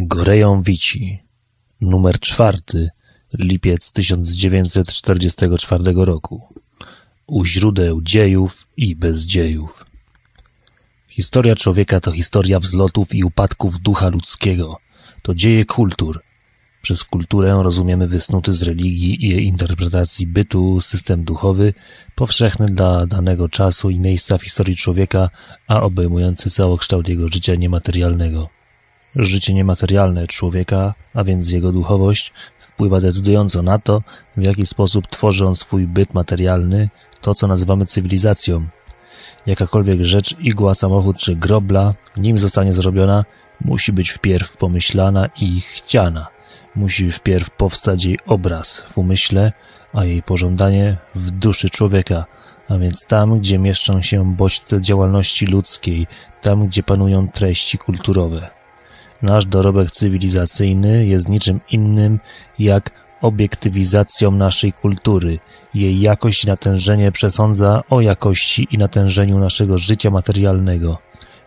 Goreją Wici Numer czwarty Lipiec 1944 roku U źródeł dziejów i bezdziejów Historia człowieka to historia wzlotów i upadków ducha ludzkiego. To dzieje kultur. Przez kulturę rozumiemy wysnuty z religii i jej interpretacji bytu system duchowy, powszechny dla danego czasu i miejsca w historii człowieka, a obejmujący całokształt jego życia niematerialnego. Życie niematerialne człowieka, a więc jego duchowość, wpływa decydująco na to, w jaki sposób tworzy on swój byt materialny, to co nazywamy cywilizacją. Jakakolwiek rzecz, igła, samochód czy grobla, nim zostanie zrobiona, musi być wpierw pomyślana i chciana. Musi wpierw powstać jej obraz w umyśle, a jej pożądanie w duszy człowieka, a więc tam, gdzie mieszczą się bodźce działalności ludzkiej, tam, gdzie panują treści kulturowe. Nasz dorobek cywilizacyjny jest niczym innym jak obiektywizacją naszej kultury. Jej jakość i natężenie przesądza o jakości i natężeniu naszego życia materialnego.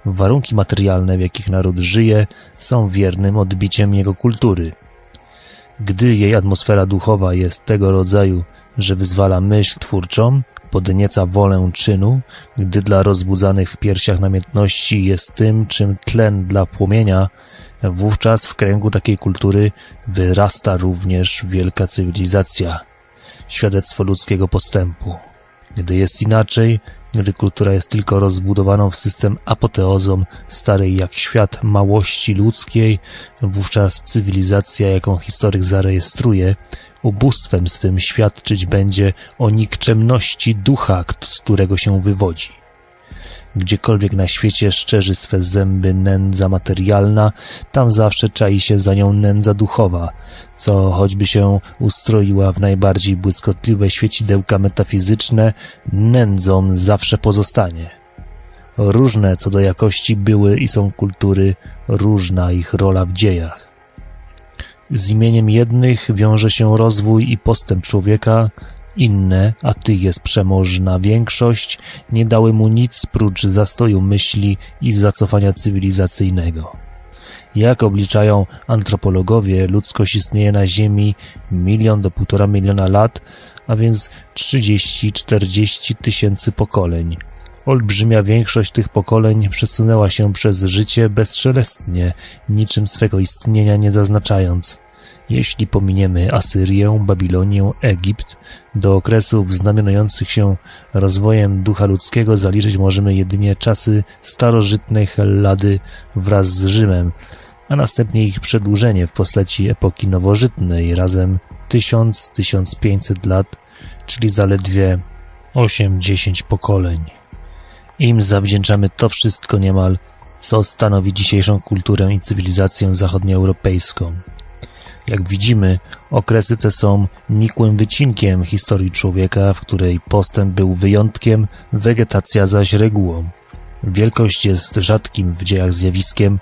Warunki materialne, w jakich naród żyje, są wiernym odbiciem jego kultury. Gdy jej atmosfera duchowa jest tego rodzaju, że wyzwala myśl twórczą, podnieca wolę czynu, gdy dla rozbudzanych w piersiach namiętności jest tym, czym tlen dla płomienia, wówczas w kręgu takiej kultury wyrasta również wielka cywilizacja, świadectwo ludzkiego postępu. Gdy jest inaczej, gdy kultura jest tylko rozbudowaną w system apoteozą starej jak świat małości ludzkiej, wówczas cywilizacja, jaką historyk zarejestruje, ubóstwem swym świadczyć będzie o nikczemności ducha, z którego się wywodzi. Gdziekolwiek na świecie szczerzy swe zęby nędza materialna, tam zawsze czai się za nią nędza duchowa, co choćby się ustroiła w najbardziej błyskotliwe świecidełka metafizyczne, nędzą zawsze pozostanie. Różne co do jakości były i są kultury, różna ich rola w dziejach. Z imieniem jednych wiąże się rozwój i postęp człowieka, inne, a ty jest przemożna większość, nie dały mu nic prócz zastoju myśli i zacofania cywilizacyjnego. Jak obliczają antropologowie, ludzkość istnieje na Ziemi milion do półtora miliona lat, a więc 30-40 tysięcy pokoleń. Olbrzymia większość tych pokoleń przesunęła się przez życie bezszelestnie, niczym swego istnienia nie zaznaczając. Jeśli pominiemy Asyrię, Babilonię, Egipt, do okresów znamionujących się rozwojem ducha ludzkiego zaliczyć możemy jedynie czasy starożytnej Hellady wraz z Rzymem, a następnie ich przedłużenie w postaci epoki nowożytnej razem 1000-1500 lat, czyli zaledwie 8-10 pokoleń. Im zawdzięczamy to wszystko niemal, co stanowi dzisiejszą kulturę i cywilizację zachodnioeuropejską. Jak widzimy, okresy te są nikłym wycinkiem historii człowieka, w której postęp był wyjątkiem, wegetacja zaś regułą. Wielkość jest rzadkim w dziejach zjawiskiem,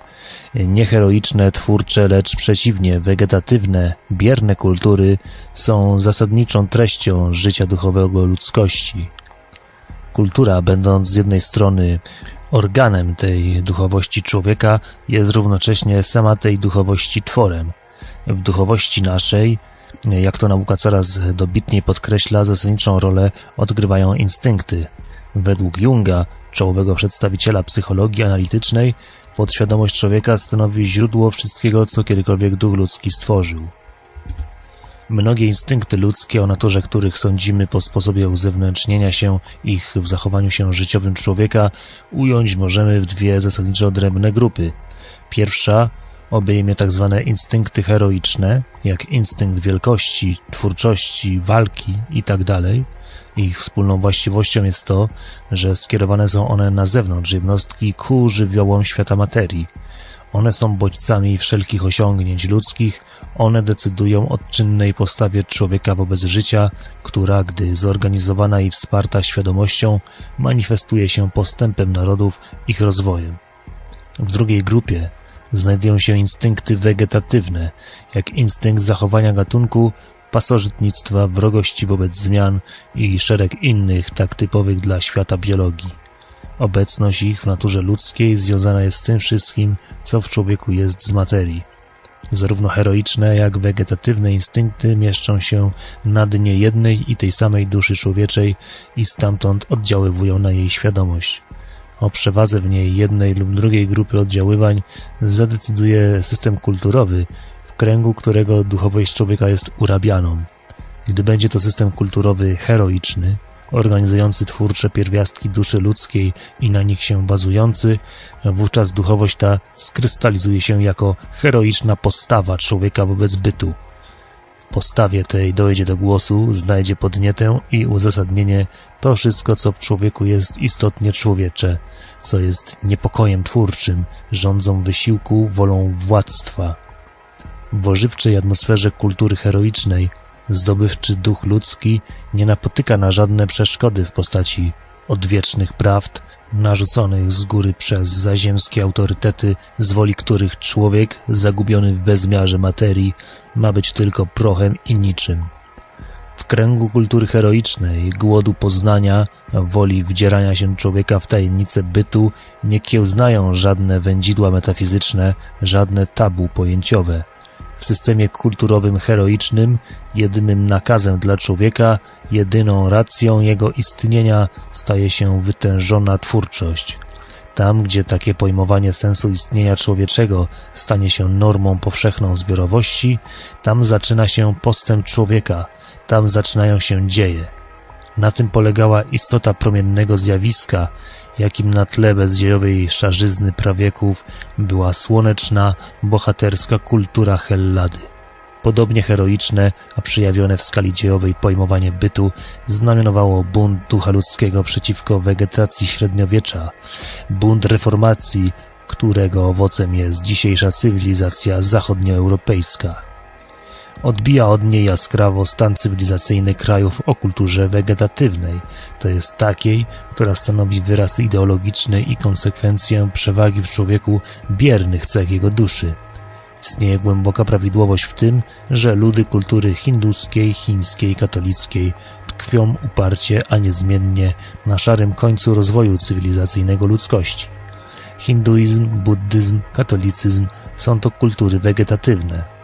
nieheroiczne, twórcze, lecz przeciwnie, wegetatywne, bierne kultury są zasadniczą treścią życia duchowego ludzkości. Kultura, będąc z jednej strony organem tej duchowości człowieka, jest równocześnie sama tej duchowości tworem w duchowości naszej, jak to nauka coraz dobitniej podkreśla, zasadniczą rolę odgrywają instynkty. Według Junga, czołowego przedstawiciela psychologii analitycznej, podświadomość człowieka stanowi źródło wszystkiego, co kiedykolwiek duch ludzki stworzył. Mnogie instynkty ludzkie, o naturze których sądzimy po sposobie uzewnętrznienia się ich w zachowaniu się życiowym człowieka, ująć możemy w dwie zasadniczo odrębne grupy. Pierwsza obejmie tak zwane instynkty heroiczne, jak instynkt wielkości, twórczości, walki itd. Tak ich wspólną właściwością jest to, że skierowane są one na zewnątrz jednostki ku żywiołom świata materii. One są bodźcami wszelkich osiągnięć ludzkich, one decydują o czynnej postawie człowieka wobec życia, która, gdy zorganizowana i wsparta świadomością, manifestuje się postępem narodów, ich rozwojem. W drugiej grupie znajdują się instynkty wegetatywne, jak instynkt zachowania gatunku, pasożytnictwa, wrogości wobec zmian i szereg innych tak typowych dla świata biologii. Obecność ich w naturze ludzkiej związana jest z tym wszystkim, co w człowieku jest z materii. Zarówno heroiczne, jak wegetatywne instynkty mieszczą się na dnie jednej i tej samej duszy człowieczej i stamtąd oddziaływują na jej świadomość. O przewadze w niej jednej lub drugiej grupy oddziaływań zadecyduje system kulturowy, w kręgu którego duchowość człowieka jest urabianą. Gdy będzie to system kulturowy heroiczny, organizujący twórcze pierwiastki duszy ludzkiej i na nich się bazujący, wówczas duchowość ta skrystalizuje się jako heroiczna postawa człowieka wobec bytu. Postawie tej dojdzie do głosu, znajdzie podnietę i uzasadnienie to wszystko, co w człowieku jest istotnie człowiecze, co jest niepokojem twórczym, rządzą wysiłku, wolą władztwa. W ożywczej atmosferze kultury heroicznej zdobywczy duch ludzki nie napotyka na żadne przeszkody w postaci odwiecznych prawd narzuconych z góry przez zaziemskie autorytety, z woli których człowiek, zagubiony w bezmiarze materii, ma być tylko prochem i niczym. W kręgu kultury heroicznej, głodu poznania, woli wdzierania się człowieka w tajemnice bytu, nie kiełznają żadne wędzidła metafizyczne, żadne tabu pojęciowe – w systemie kulturowym heroicznym jedynym nakazem dla człowieka, jedyną racją jego istnienia staje się wytężona twórczość. Tam, gdzie takie pojmowanie sensu istnienia człowieczego stanie się normą powszechną zbiorowości, tam zaczyna się postęp człowieka, tam zaczynają się dzieje. Na tym polegała istota promiennego zjawiska, jakim na tle bezdziejowej szarzyzny prawieków była słoneczna, bohaterska kultura Hellady. Podobnie heroiczne, a przejawione w skali dziejowej pojmowanie bytu znamionowało bunt ducha ludzkiego przeciwko wegetacji średniowiecza, bunt reformacji, którego owocem jest dzisiejsza cywilizacja zachodnioeuropejska. Odbija od niej jaskrawo stan cywilizacyjny krajów o kulturze wegetatywnej, to jest takiej, która stanowi wyraz ideologiczny i konsekwencję przewagi w człowieku biernych cech jego duszy. Istnieje głęboka prawidłowość w tym, że ludy kultury hinduskiej, chińskiej, katolickiej tkwią uparcie, a niezmiennie na szarym końcu rozwoju cywilizacyjnego ludzkości. Hinduizm, buddyzm, katolicyzm są to kultury wegetatywne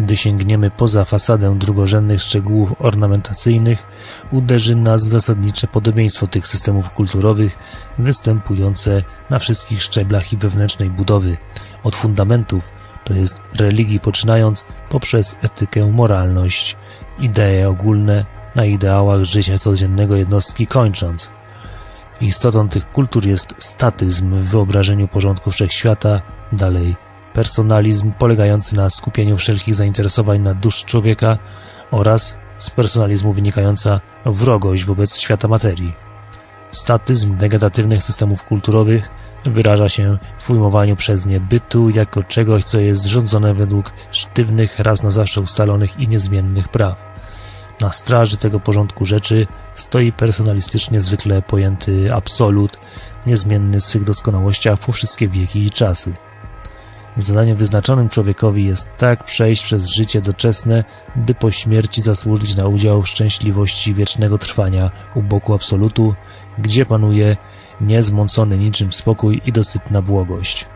gdy sięgniemy poza fasadę drugorzędnych szczegółów ornamentacyjnych, uderzy nas zasadnicze podobieństwo tych systemów kulturowych występujące na wszystkich szczeblach i wewnętrznej budowy, od fundamentów, to jest religii poczynając, poprzez etykę, moralność, idee ogólne, na ideałach życia codziennego jednostki kończąc. Istotą tych kultur jest statyzm w wyobrażeniu porządku wszechświata, dalej personalizm polegający na skupieniu wszelkich zainteresowań na duszy człowieka oraz z personalizmu wynikająca wrogość wobec świata materii. Statyzm negatywnych systemów kulturowych wyraża się w ujmowaniu przez nie bytu jako czegoś, co jest rządzone według sztywnych, raz na zawsze ustalonych i niezmiennych praw. Na straży tego porządku rzeczy stoi personalistycznie zwykle pojęty absolut, niezmienny w swych doskonałościach po wszystkie wieki i czasy. Zadaniem wyznaczonym człowiekowi jest tak przejść przez życie doczesne, by po śmierci zasłużyć na udział w szczęśliwości wiecznego trwania u boku absolutu, gdzie panuje niezmącony niczym spokój i dosytna błogość.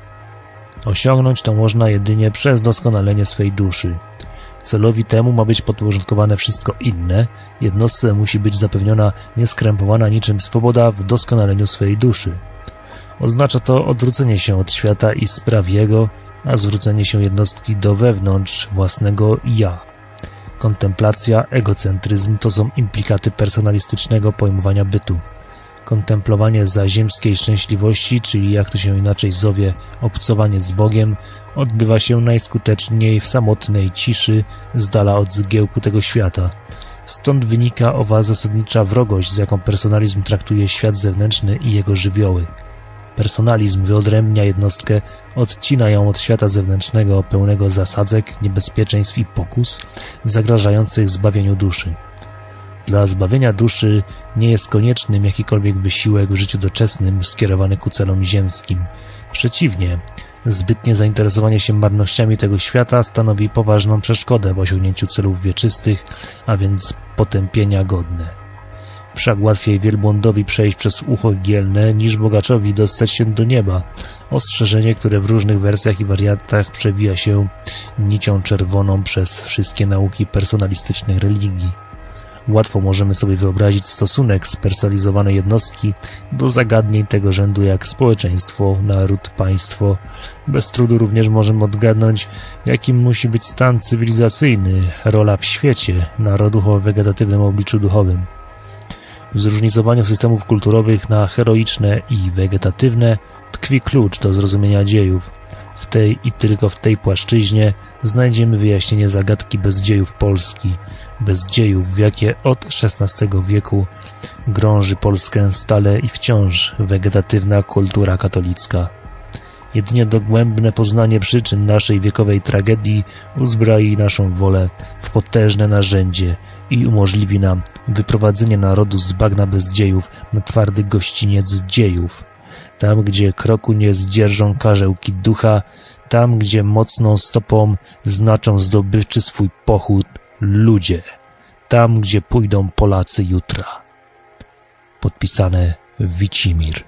Osiągnąć to można jedynie przez doskonalenie swej duszy. Celowi temu ma być podporządkowane wszystko inne, jednostce musi być zapewniona nieskrępowana niczym swoboda w doskonaleniu swej duszy. Oznacza to odwrócenie się od świata i spraw jego, a zwrócenie się jednostki do wewnątrz własnego ja. Kontemplacja, egocentryzm to są implikaty personalistycznego pojmowania bytu. Kontemplowanie zaziemskiej szczęśliwości, czyli jak to się inaczej zowie, obcowanie z Bogiem, odbywa się najskuteczniej w samotnej ciszy, z dala od zgiełku tego świata. Stąd wynika owa zasadnicza wrogość, z jaką personalizm traktuje świat zewnętrzny i jego żywioły. Personalizm wyodrębnia jednostkę, odcina ją od świata zewnętrznego pełnego zasadzek, niebezpieczeństw i pokus, zagrażających zbawieniu duszy. Dla zbawienia duszy nie jest koniecznym jakikolwiek wysiłek w życiu doczesnym skierowany ku celom ziemskim. Przeciwnie, zbytnie zainteresowanie się marnościami tego świata stanowi poważną przeszkodę w osiągnięciu celów wieczystych, a więc potępienia godne. Wszak łatwiej wielbłądowi przejść przez ucho gielne, niż bogaczowi dostać się do nieba. Ostrzeżenie, które w różnych wersjach i wariantach przewija się nicią czerwoną przez wszystkie nauki personalistycznych religii. Łatwo możemy sobie wyobrazić stosunek spersonalizowanej jednostki do zagadnień tego rzędu jak społeczeństwo, naród, państwo. Bez trudu również możemy odgadnąć, jakim musi być stan cywilizacyjny, rola w świecie narodu o wegetatywnym obliczu duchowym. W zróżnicowaniu systemów kulturowych na heroiczne i wegetatywne tkwi klucz do zrozumienia dziejów. W tej i tylko w tej płaszczyźnie znajdziemy wyjaśnienie zagadki bezdziejów Polski, bezdziejów, w jakie od XVI wieku grąży Polskę stale i wciąż wegetatywna kultura katolicka. Jedynie dogłębne poznanie przyczyn naszej wiekowej tragedii uzbroi naszą wolę w potężne narzędzie i umożliwi nam wyprowadzenie narodu z bagna bezdziejów na twardy gościniec dziejów. Tam, gdzie kroku nie zdzierżą karzełki ducha, tam, gdzie mocną stopą znaczą zdobywczy swój pochód ludzie, tam, gdzie pójdą Polacy jutra. Podpisane Wicimir.